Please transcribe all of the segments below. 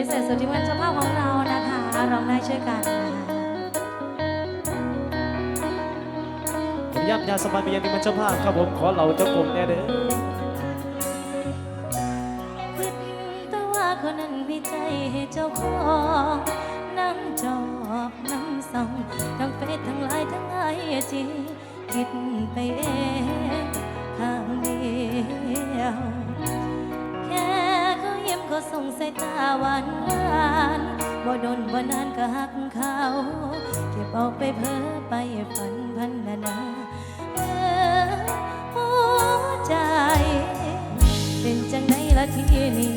พิเศษสุดที่วันเจ้าภาพของเรานะคะร้องได้ช่วยกันนะคะผมย้ำยาสมันไปยังที่มันเจ้าภาพครับผมขอเราเจ้ากรมแน่เด้อคิดแต่ว่าคนนั้นมีใจให้เจ้าของนั่งจอบนั่งส่องทั้งเฟซทั้งไลน์ทั้งไอจีคิดไปเองข้างเดียวแค่ เข้มเขาส่งสายตาหวานหวานบ่โดนบ่นานก็หักเขา เก็บเอาไปเพ้อไปฝันพันนานาเออหัวใจ เป็นจังไดละทีนี้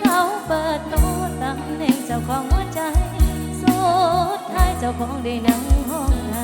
เขาเปิดโน้ตตำแหน่งเจ้าของหัวใจ สุดท้ายเจ้าของได้นั่งห้องหน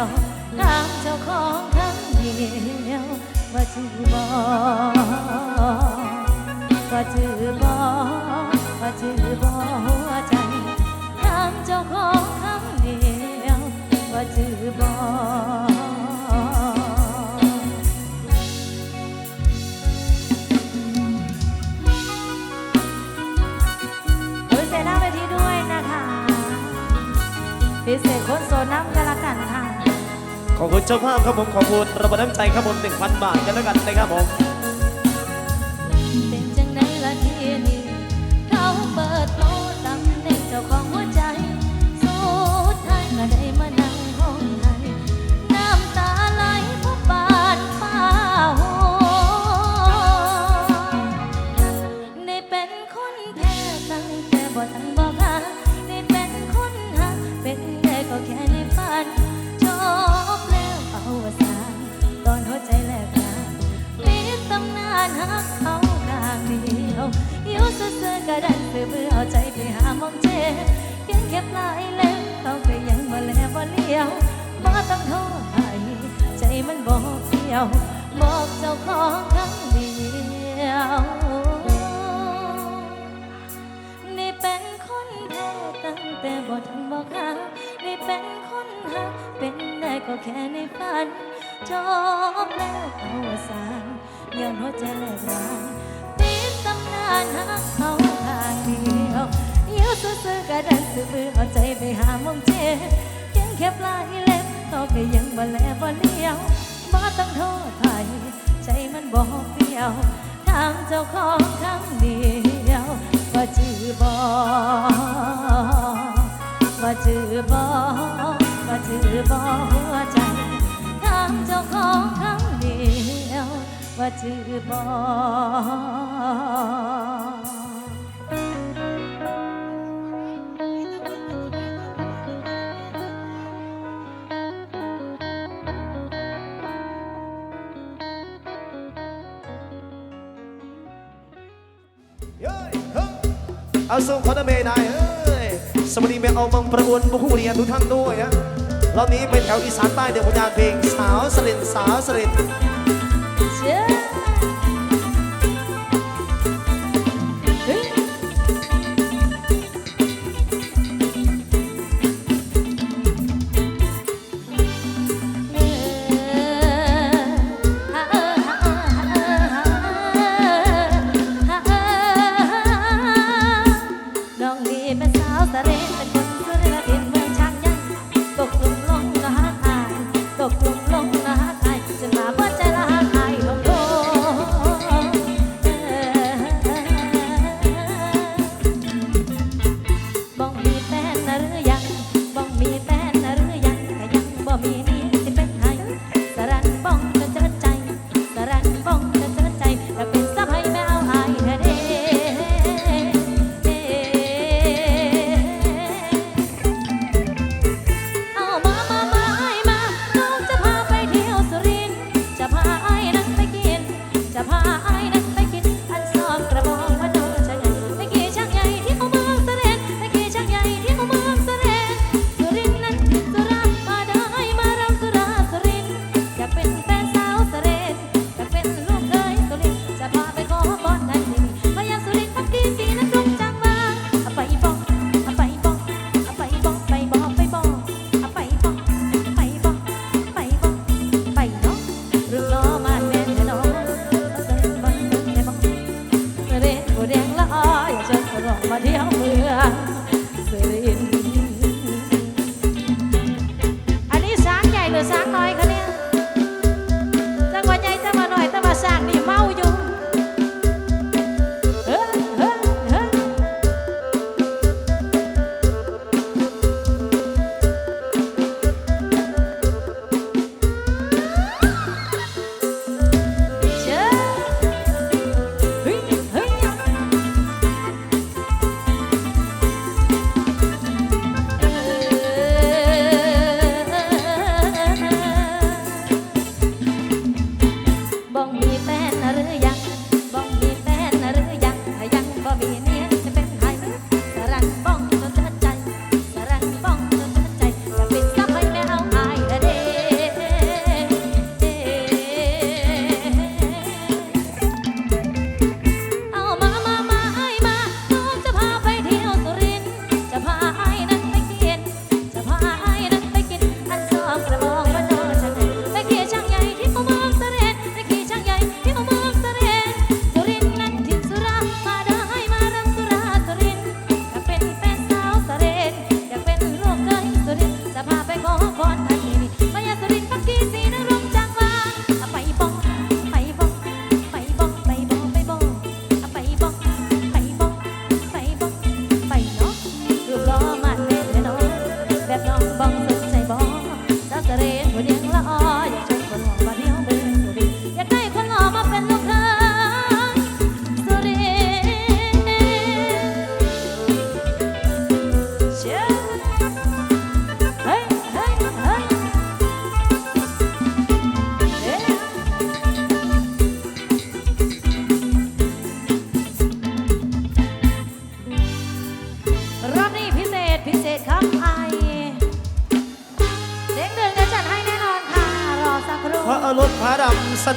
ยวถามเจ้าของครั้งเดียวว่าจือบอกว่าจือบอกว่าจือ จ้าภาพครับผมขอบคุณระเบิดน้ำใจครับผม1,000 บาทกันแล้วกันนะครับผมเป็นจังไดละทีนี้เขาเปิดโตตำแหน่งเจ้าของหัวใจสุดท้ายก็ได้มานั่งห้องไหนน้ำตาไหลเพราะปานฟ้าหัวได้เป็นคนแพ้ตั้งแต่บ่ทันบ หักเขาข้างเดียวอยู่ซื่อๆก็ดันซื้อเพื่อเอาใจไปหามองเจ็บเพียงแค่ปลายเล็บเขาก็ยังมาแล้วบ่เลี้ยวบ่ต้องโทษใครใจมันบอกเดียว บอกเจ้าของครั้งเดียวนี่เป็นคนแพ้ตั้งแต่บ่ทันบอกหานี่เป็นคนหาเป็นได้ก็แค่ในฝันจบแล้วเอาสาร ย้อนหัวใจแหลกรานปิดตำนานหักเขาข้างเดียวอยู่ซื่อๆก็ดันซื้อมือเอาใจไปหามองเจ็บเพียงแค่ปลายเล็บเขาก็ยังบ่แลบ่เลี้ยวบ่ต้องโทษใครใจมันบอกเดียวทางเจ้าของครั้งเดียวว่าจือบอว่าจือบอว่าจือบอหัวใจถามเจ้าของครั้ง ว่าจือบอเอาส่งคอนเมย์ได้เอ้ยสวัสดีแม่เอามังประอวนบุคคลเรียนทุกท่านด้วยนะรอบนี้เป็นแถวอีสานใต้เดี๋ยวผมอยากเพลงสาวสลินสาวสลิน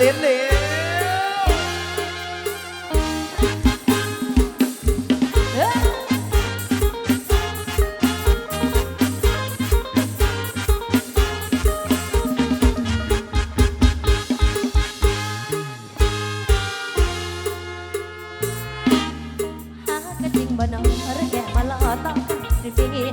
เด็ดเดียวเฮ้ยหากระจริงบ่นอนหรือแกมาล่อต้องพี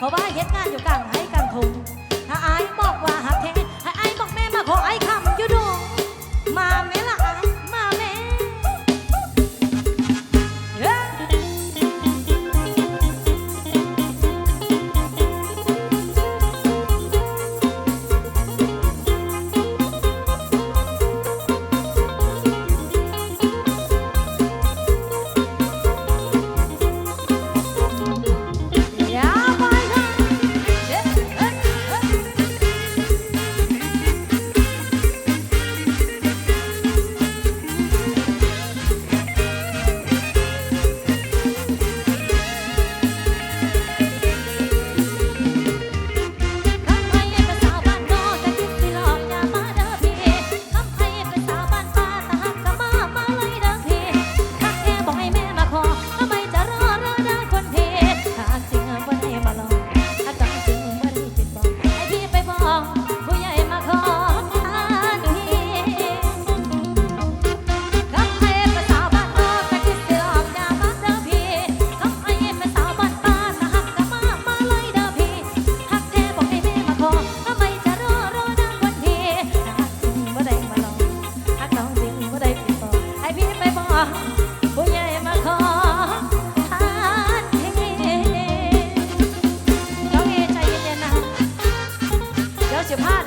เพราะว่าเฮ็ดงานอยู่กลางให้กลางทง 起拍